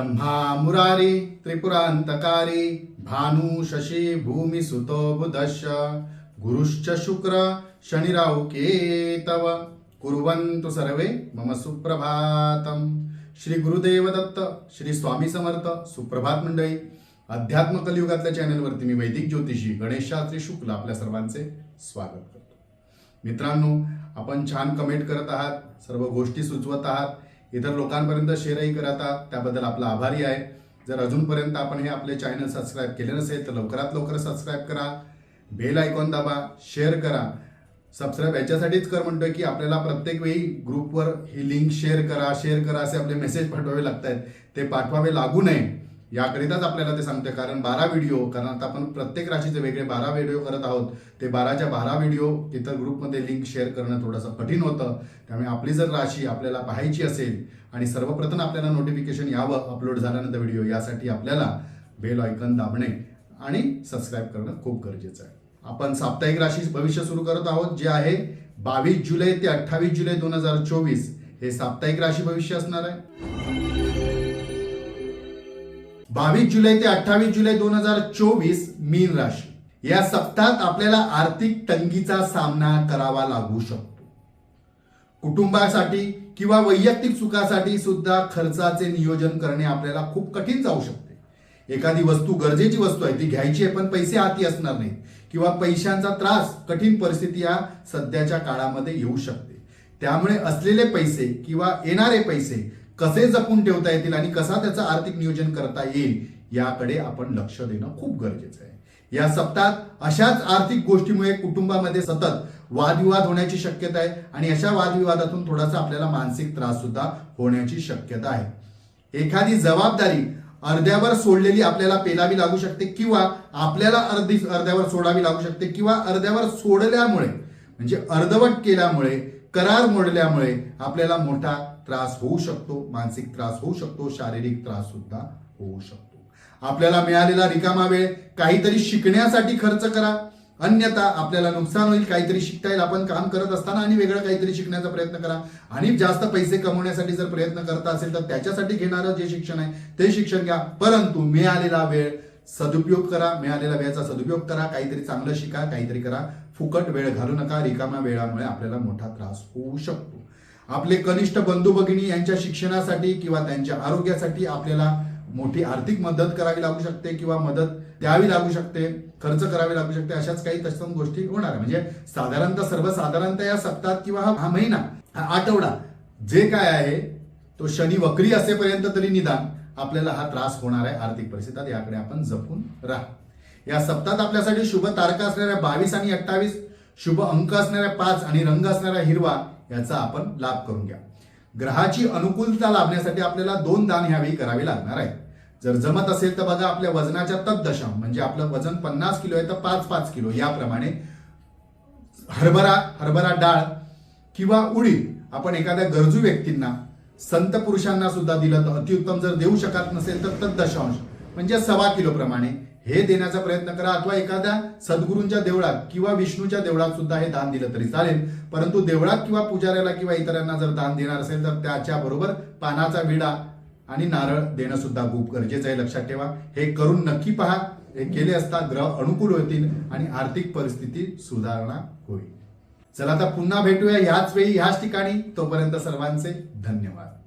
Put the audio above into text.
ब्रह्मा मुरारी त्रिपुरांतकारी भानु शशी भूमी सुतो बुधश्च। गुरुश्च शुक्र शनिराव केतव। कुर्वन्तु सर्वे मम सुप्रभातम। श्री गुरुदेव दत्त श्री स्वामी समर्थ सुप्रभात मंडळी। अध्यात्म कलियुगातल्या चॅनलवरती मी वैदिक ज्योतिषी गणेशात्री शुक्ल आपल्या सर्वांचे स्वागत करतो. मित्रांनो आपण छान कमेंट करत आहात सर्व गोष्टी सुचवत आहात. इतर लोकांपर्यंत शेअरही करता त्याबद्दल आपला आभारी आहे. जर अजूनपर्यंत आपण हे आपले चॅनल सबस्क्राईब केले नसेल तर लवकरात लवकर सबस्क्राईब करा. बेल आयकॉन दाबा शेअर करा. सबस्क्राईब याच्यासाठीच कर म्हणतोय की आपल्याला प्रत्येक वेळी ग्रुपवर ही लिंक शेअर करा शेअर करा असे आपले मेसेज पाठवावे लागत आहेत ते पाठवावे लागू नये. याकरिताच आपल्याला ते सांगते कारण बारा व्हिडिओ कारण आता आपण प्रत्येक राशीचे वेगळे बारा व्हिडिओ करत आहोत. ते बाराच्या बारा व्हिडिओ इतर ग्रुपमध्ये लिंक शेअर करणं थोडंसं कठीण होतं. त्यामुळे आपली जर राशी आपल्याला पाहायची असेल आणि सर्वप्रथम आपल्याला नोटिफिकेशन यावं अपलोड झाल्यानंतर व्हिडिओ यासाठी आपल्याला बेल आयकन दाबणे आणि सबस्क्राईब करणं खूप गरजेचं आहे. आपण साप्ताहिक राशी भविष्य सुरू करत आहोत जे आहे बावीस जुलै ते अठ्ठावीस जुलै दोन हजार चोवीस. हे साप्ताहिक राशी भविष्य असणार आहे. बावीस जुलै ते अठ्ठावीस जुलै दोन हजार चोवीस मीन राशी. या सप्ताहात आपल्याला आर्थिक तंगीचा सामना करावा लागू शकतो. कुटुंबासाठी किंवा वैयक्तिक सुखासाठी सुद्धा खर्चाचे नियोजन करणे आपल्याला खूप कठीण जाऊ शकते. एखादी वस्तू गरजेची वस्तू आहे ती घ्यायची आहे पण पैसे हाती असणार नाही किंवा पैशांचा त्रास कठीण परिस्थिती या सध्याच्या काळामध्ये येऊ शकते. त्यामुळे असलेले पैसे किंवा येणारे पैसे कसे जपून ठेवता येतील आणि कसा त्याचं आर्थिक नियोजन करता येईल याकडे आपण लक्ष देणं खूप गरजेचं आहे. या सप्ताहात अशाच आर्थिक गोष्टीमुळे कुटुंबामध्ये सतत वादविवाद होण्याची शक्यता आहे आणि अशा वादविवादातून थोडासा आपल्याला मानसिक त्रास सुद्धा होण्याची शक्यता आहे. एखादी जबाबदारी अर्ध्यावर सोडलेली आपल्याला पेलावी लागू शकते किंवा आपल्याला अर्धी अर्ध्यावर सोडावी लागू शकते किंवा अर्ध्यावर सोडल्यामुळे म्हणजे अर्धवट केल्यामुळे करार मोडल्यामुळे आपल्याला मोठा त्रास होऊ शकतो मानसिक त्रास होऊ शकतो शारीरिक त्रास सुद्धा होऊ शकतो. आपल्याला मिळालेला रिकामा वेळ काहीतरी शिकण्यासाठी खर्च करा. अन्यथा आपल्याला नुकसान होईल काहीतरी शिकता येईल. आपण काम करत असताना आणि वेगळं काहीतरी शिकण्याचा प्रयत्न करा. आणि जास्त पैसे कमवण्यासाठी जर प्रयत्न करत असेल तर त्याच्यासाठी घेणारं जे शिक्षण आहे ते शिक्षण घ्या. परंतु मिळालेला वेळ सदुपयोग करा मिळालेल्या वेळेचा सदुपयोग करा काहीतरी चांगलं शिका काहीतरी करा. फुकट वेळ घालू नका रिकाम्या वेळामुळे आपल्याला मोठा त्रास होऊ शकतो. आपले कनिष्ठ बंधू भगिनी यांच्या शिक्षणासाठी किंवा त्यांच्या आरोग्यासाठी आपल्याला मोठी आर्थिक मदत करावी लागू शकते किंवा मदत द्यावी लागू शकते खर्च करावी लागू शकते अशाच काही तत्सम गोष्टी होणार म्हणजे साधारणतः सर्वसाधारणतः या सप्ताहात किंवा हा हा महिना हा आठवडा जे काय आहे तो शनी वक्री असेपर्यंत तरी निदान. आपल्याला हा त्रास होणार आहे आर्थिक परिस्थितीत. याकडे आपण जपून राहा. या सप्तात आपल्यासाठी शुभ तारखा असणाऱ्या बावीस आणि अठ्ठावीस शुभ अंक असणाऱ्या पाच आणि रंग असणारा हिरवा याचा आपण लाभ करून घ्या. ग्रहाची अनुकूलता लाभण्यासाठी आपल्याला दोन दान ह्यावेळी करावे लागणार आहे जर जमत असेल तर बघा आपल्या वजनाच्या तद्दशम म्हणजे आपलं वजन पन्नास किलो आहे तर पाच पाच किलो याप्रमाणे हरभरा हरभरा डाळ किंवा उडीद आपण एखाद्या गरजू व्यक्तींना संत पुरुषांना सुद्धा दिलं तर अतिउत्तम जर देऊ शकत नसेल तर दशांश. म्हणजे सव्वा किलो प्रमाणे. हे देण्याचा प्रयत्न करा अथवा एखाद्या सद्गुरूंच्या देवळात किंवा विष्णूच्या देवळात सुद्धा हे दान दिलं तरी चालेल. परंतु देवळात किंवा पुजाऱ्याला किंवा इतरांना जर दान देणार असेल तर त्याच्या बरोबर पानाचा विडा आणि नारळ देणं सुद्धा खूप गरजेचं आहे. लक्षात ठेवा. हे करून नक्की पहा. हे केले असता ग्रह अनुकूल होतील आणि आर्थिक परिस्थिती सुधारणा होईल. चला आता पुन्हा भेटूया. याच वेळी याच ठिकाणी. तोपर्यंत सर्वांचे धन्यवाद.